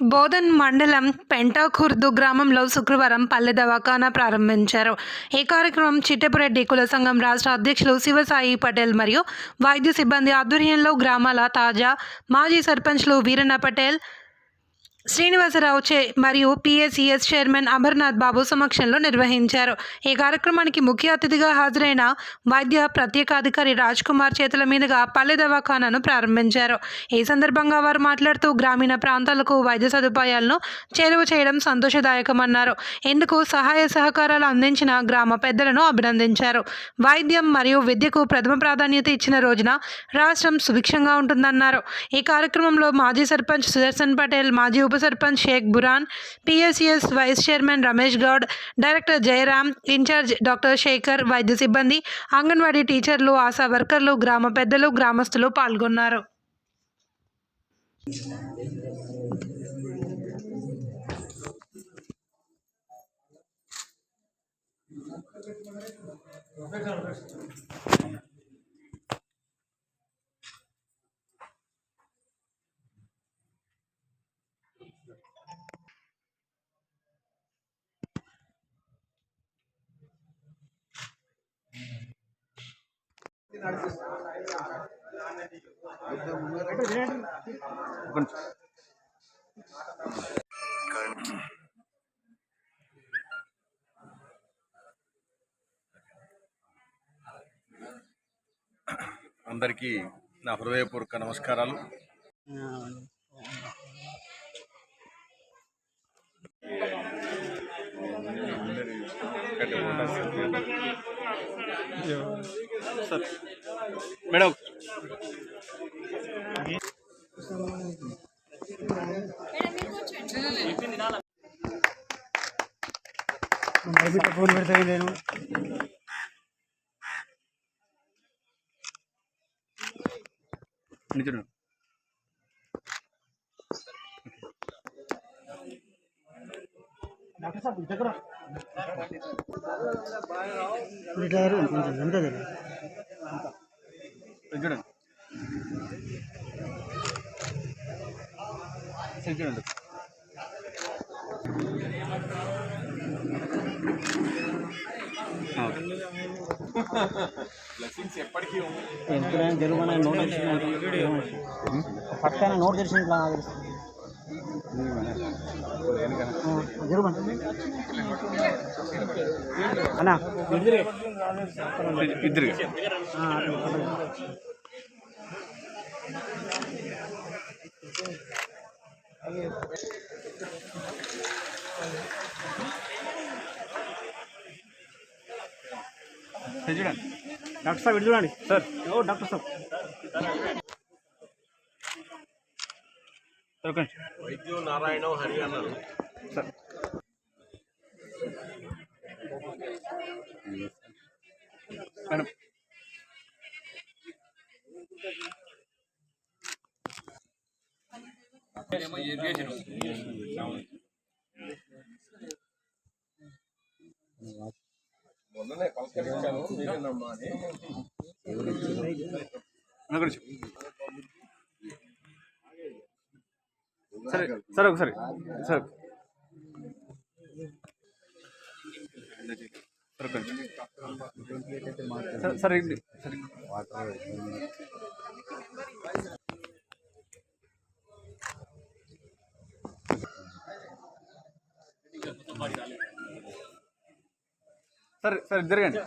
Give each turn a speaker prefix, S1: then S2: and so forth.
S1: బోధన్ మండలం పెంటాఖుర్దు గ్రామంలో శుక్రవారం పల్లె దవాఖానా ప్రారంభించారు. ఈ కార్యక్రమం చిట్టపురెడ్డి కుల సంఘం రాష్ట్ర అధ్యక్షులు శివసాయి పటేల్ మరియు వైద్య సిబ్బంది ఆధ్వర్యంలో గ్రామాల తాజా మాజీ సర్పంచ్లు వీరన్న పటేల్ శ్రీనివాసరావు చే మరియు పిఎస్సిఎస్ చైర్మన్ అమర్నాథ్ బాబు సమక్షంలో నిర్వహించారు. ఈ కార్యక్రమానికి ముఖ్య అతిథిగా హాజరైన వైద్య ప్రత్యేకాధికారి రాజ్ కుమార్ చేతుల మీదుగా పల్లె దవాఖానాను ప్రారంభించారు. ఈ సందర్భంగా వారు మాట్లాడుతూ గ్రామీణ ప్రాంతాలకు వైద్య సదుపాయాలను చేరువ చేయడం సంతోషదాయకమన్నారు. ఇందుకు సహాయ సహకారాలు అందించిన గ్రామ పెద్దలను అభినందించారు. వైద్యం మరియు విద్యకు ప్రథమ ప్రాధాన్యత ఇచ్చిన రోజున రాష్ట్రం సుభిక్షంగా ఉంటుందన్నారు. ఈ కార్యక్రమంలో మాజీ సర్పంచ్ సుదర్శన్ పటేల్ మాజీ ఉప sarpanch Sheikh Buran PSCS vice chairman Ramesh Goud director Jayaram incharge doctor Shekhar వైద్య సిబ్బంది అంగన్వాడీ టీచర్లు ఆశా వర్కర్లు గ్రామ పెద్దలు గ్రామస్తులు పాల్గొన్నారు.
S2: అందరికీ నా హృదయపూర్వక నమస్కారాలు. సార్. మేడం.
S3: ఫోన్ పెడతా నేను
S2: నిజం
S3: రిటైర్ కొంచెం
S2: చూడండి. చూడండి.
S3: నోట్ పక్కన నోట్ జరుగుమంట అన్నా.
S2: ఇద్దరు చూడండి.
S3: డాక్టర్ సాబ్ ఇటు చూడండి. సార్. ఓ డాక్టర్ సాబ్.
S4: వైద్యు నారాయణ హరి అన్నారు.
S2: సార్. మేడం.
S4: మొన్ననే పలకరించాను. మీరేనమ్మా అని
S2: సరే సరే ఒకసారి. సరే. సరే ఒక సరే సరే సరే జరగండి.